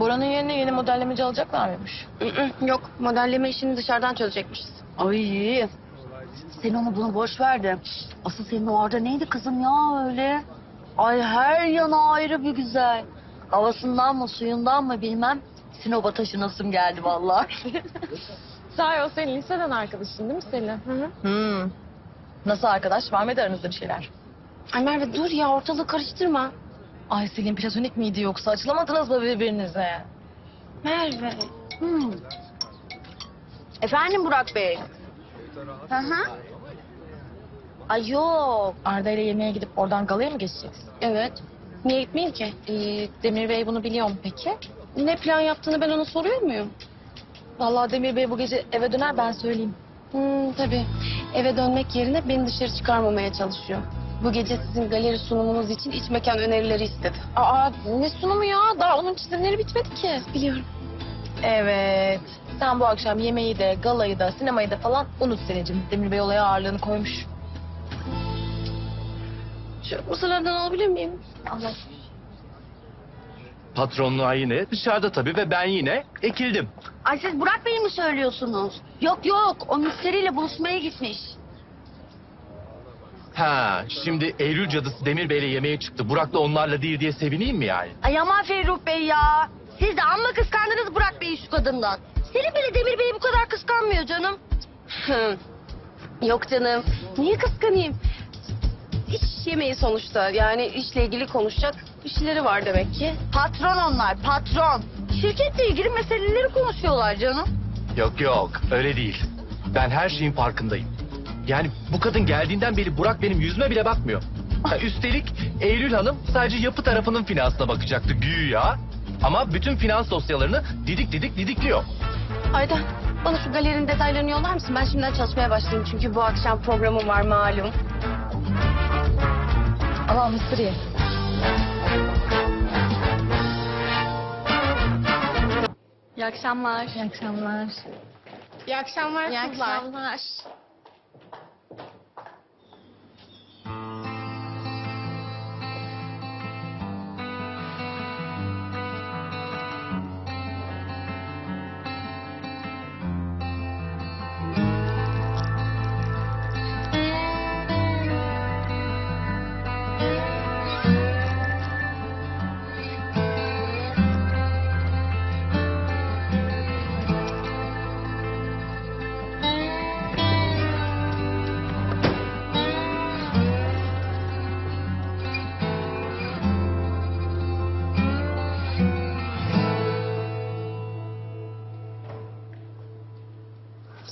Bora'nın yerine yeni modellemeci alacaklar mıymış? Yok modelleme işini dışarıdan çözecekmişiz. Ay. Sen onu bunu boş ver de. Asıl senin orada neydi kızım ya öyle? Ay her yana ayrı bir güzel. Havasından mı suyundan mı bilmem. Sinop'a taşınasım geldi vallahi. Sahi o senin liseden arkadaşın değil mi Selin? Hı hı. hmm. Nasıl arkadaş? Var mıydı aranızda bir şeyler? Ay Merve dur ya ortalığı karıştırma. Ay Selin platonik miydi yoksa? Açılamadınız mı birbirinize? Merve. Hmm. Efendim Burak Bey? Hı hı. Ay yok. Arda ile yemeğe gidip oradan galaya mı geçeceksin? Evet. Niye gitmeyeyim ki? Ee, Demir Bey bunu biliyor mu peki? Ne plan yaptığını ben ona soruyor muyum? Vallahi Demir Bey bu gece eve döner ben söyleyeyim. Hmm, tabii. Eve dönmek yerine beni dışarı çıkarmamaya çalışıyor. Bu gece sizin galeri sunumunuz için iç mekan önerileri istedi. Aa ne sunumu ya? Daha onun çizimleri bitmedi ki. Biliyorum. Evet. Sen bu akşam yemeği de, galayı da, sinemayı da falan unut Selin'cim. Demir Bey olaya ağırlığını koymuş. Şu mısırlardan alabilir miyim? Allah. Patronluğa yine dışarıda tabii ve ben yine ekildim. Ay siz Burak Bey'i mi söylüyorsunuz? Yok yok o müşteriyle buluşmaya gitmiş. Ha, şimdi Eylül cadısı Demir Bey'le yemeğe çıktı. Burak da onlarla değil diye sevineyim mi yani? Ay aman Ferruh Bey ya. Siz de amma kıskandınız Burak Bey'i şu kadından. Senin bile Demir Bey'i bu kadar kıskanmıyor canım. Hı. Yok canım. Niye kıskanayım? İş yemeği sonuçta. Yani işle ilgili konuşacak bir şeyleri var demek ki. Patron onlar patron. Şirketle ilgili meseleleri konuşuyorlar canım. Yok yok, öyle değil. Ben her şeyin farkındayım. Yani bu kadın geldiğinden beri Burak benim yüzüme bile bakmıyor. Ha, üstelik Eylül Hanım sadece yapı tarafının finansına bakacaktı güya. Ama bütün finans dosyalarını didik didik didikliyor. Ayda bana şu galerinin detaylarını yollar mısın? Ben şimdiden çalışmaya başlayayım çünkü bu akşam programım var malum. Allah mısır ye. İyi akşamlar. İyi akşamlar. İyi akşamlar İyi kızlar. akşamlar.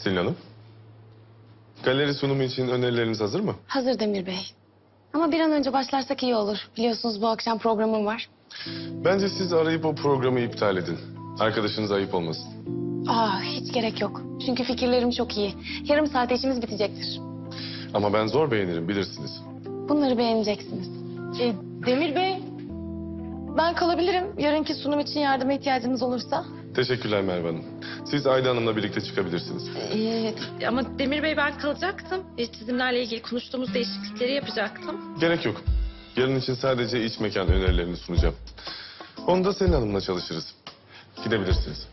Selin Hanım. Galeri sunumu için önerileriniz hazır mı? Hazır Demir Bey. Ama bir an önce başlarsak iyi olur. Biliyorsunuz bu akşam programım var. Bence siz arayıp o programı iptal edin. Arkadaşınız ayıp olmasın. Aa hiç gerek yok. Çünkü fikirlerim çok iyi. Yarım saate işimiz bitecektir. Ama ben zor beğenirim bilirsiniz. Bunları beğeneceksiniz. E, Demir Bey, ben kalabilirim. Yarınki sunum için yardıma ihtiyacınız olursa. Teşekkürler Merve Hanım. Siz Ayda Hanım'la birlikte çıkabilirsiniz. Ee, ama Demir Bey ben kalacaktım. E, çizimlerle ilgili konuştuğumuz değişiklikleri yapacaktım. Gerek yok. Yarın için sadece iç mekan önerilerini sunacağım. Onu da Selin Hanım'la çalışırız. Gidebilirsiniz.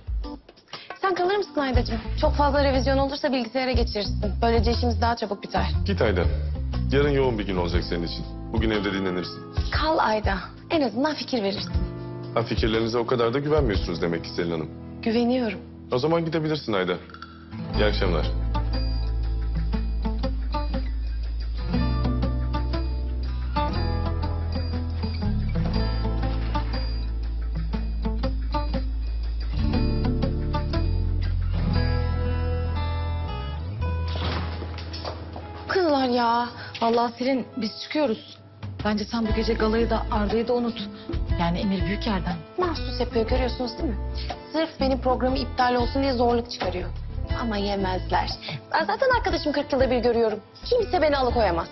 Sen kalır mısın Aydacığım? Çok fazla revizyon olursa bilgisayara geçirirsin. Böylece işimiz daha çabuk biter. Git Ayda. Yarın yoğun bir gün olacak senin için. Bugün evde dinlenirsin. Kal Ayda. En azından fikir verirsin. Ha fikirlerinize o kadar da güvenmiyorsunuz demek ki Selin Hanım. Güveniyorum. O zaman gidebilirsin Ayda. İyi akşamlar. Kızlar ya. Vallahi Selin biz çıkıyoruz. Bence sen bu gece galayı da Arda'yı da unut. Yani Emir büyük yerden. Mahsus yapıyor görüyorsunuz değil mi? Sırf benim programı iptal olsun diye zorluk çıkarıyor. Ama yemezler. Ben zaten arkadaşım 40 yılda bir görüyorum. Kimse beni alıkoyamaz.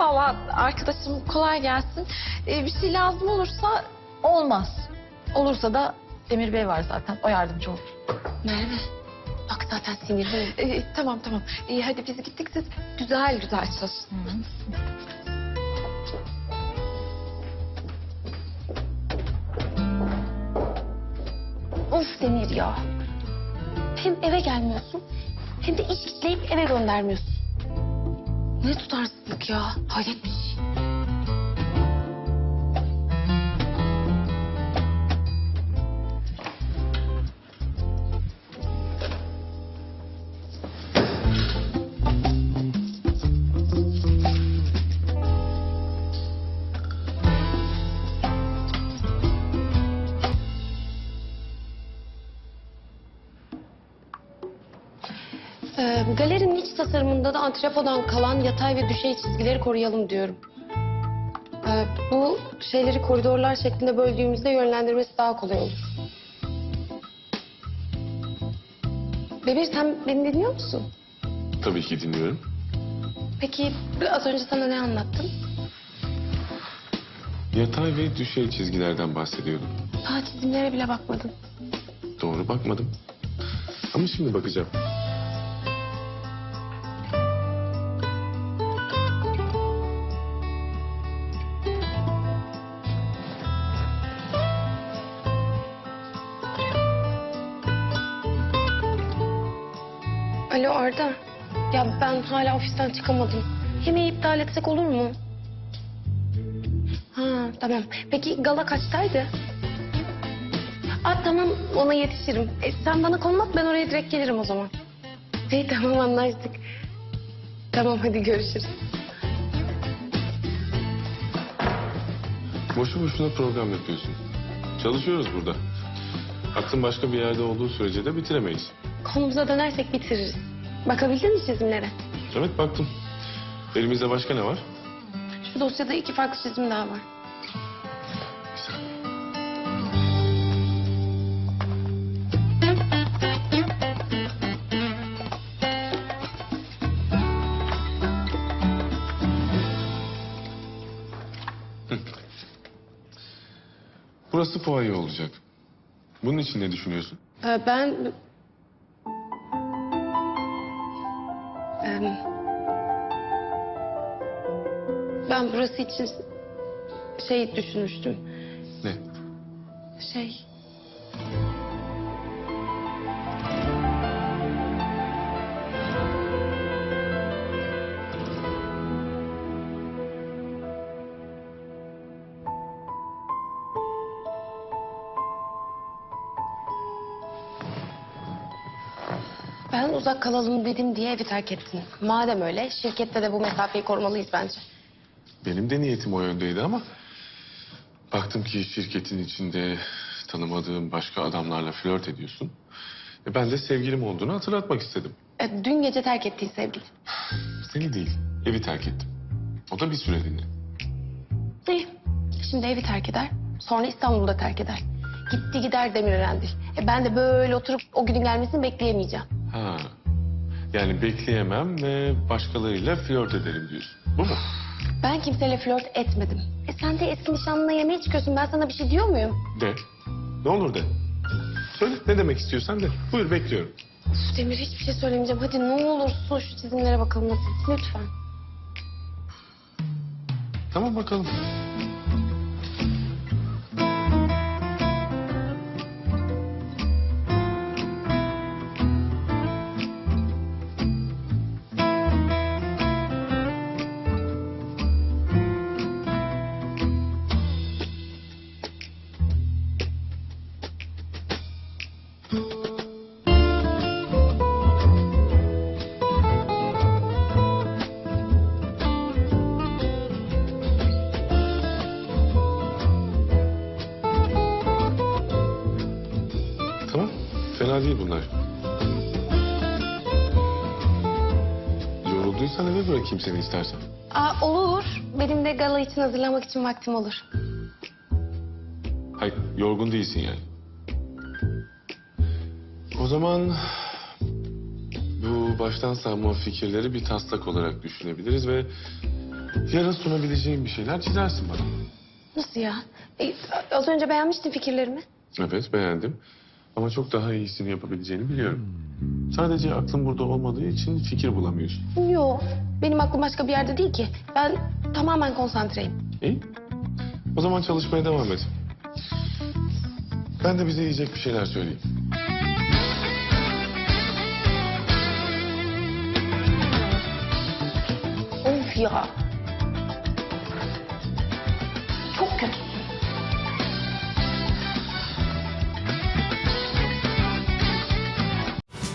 Vallahi arkadaşım kolay gelsin. E, bir şey lazım olursa Olmaz. Olursa da Demir Bey var zaten. O yardımcı olur. Merve. Bak zaten sinirliyim. e, tamam tamam. E, hadi biz gittik siz güzel güzel çalışın. Of Demir ya. Hem eve gelmiyorsun hem de iş kitleyip eve göndermiyorsun. Ne tutarsızlık ya. Hayret bir şey. Ee, galerinin iç tasarımında da antrepodan kalan yatay ve düşey çizgileri koruyalım diyorum. Ee, bu şeyleri koridorlar şeklinde böldüğümüzde yönlendirmesi daha kolay olur. Demir sen beni dinliyor musun? Tabii ki dinliyorum. Peki az önce sana ne anlattım? Yatay ve düşey çizgilerden bahsediyordum. Daha çizimlere bile bakmadın. Doğru bakmadım. Ama şimdi bakacağım. Alo Arda. Ya ben hala ofisten çıkamadım. Yemeği iptal etsek olur mu? Ha tamam. Peki gala kaçtaydı? Aa tamam ona yetişirim. E, sen bana konum at ben oraya direkt gelirim o zaman. İyi tamam anlaştık. Tamam hadi görüşürüz. Boşu boşuna program yapıyorsun. Çalışıyoruz burada. Aklın başka bir yerde olduğu sürece de bitiremeyiz. Konumuza dönersek bitiririz. Bakabildin mi çizimlere? Evet baktım. Elimizde başka ne var? Şu dosyada iki farklı çizim daha var. Burası fuaye olacak. Bunun için ne düşünüyorsun? Ee, ben... Em, Ben burası için şey düşünmüştüm. Ne? Şey... uzak kalalım dedim diye evi terk ettin. Madem öyle şirkette de bu mesafeyi korumalıyız bence. Benim de niyetim o yöndeydi ama... Baktım ki şirketin içinde tanımadığım başka adamlarla flört ediyorsun. E ben de sevgilim olduğunu hatırlatmak istedim. E, dün gece terk ettiği sevgili. Seni değil, evi terk ettim. O da bir süreliğine. İyi. Şimdi evi terk eder. Sonra İstanbul'da terk eder. Gitti gider Demirören'dir. E ben de böyle oturup o günün gelmesini bekleyemeyeceğim. Ha. Yani bekleyemem ve başkalarıyla flört ederim diyorsun. Bu mu? Ben kimseyle flört etmedim. E sen de eski nişanlına yemeğe çıkıyorsun. Ben sana bir şey diyor muyum? De. Ne olur de. Söyle ne demek istiyorsan de. Buyur bekliyorum. Üf, Demir hiçbir şey söylemeyeceğim. Hadi ne olursun şu çizimlere bakalım nasıl. Lütfen. Tamam bakalım. Yorulduysan eve bırakayım seni istersen. Aa, olur. Benim de gala için hazırlamak için vaktim olur. Hayır, yorgun değilsin yani. O zaman bu baştan savma fikirleri bir taslak olarak düşünebiliriz ve yarın sunabileceğim bir şeyler çizersin bana. Nasıl ya? E, az önce beğenmiştin fikirlerimi. Evet, beğendim. Ama çok daha iyisini yapabileceğini biliyorum. Sadece aklın burada olmadığı için fikir bulamıyorsun. Yok. Benim aklım başka bir yerde değil ki. Ben tamamen konsantreyim. İyi. O zaman çalışmaya devam et. Ben de bize yiyecek bir şeyler söyleyeyim. Of ya.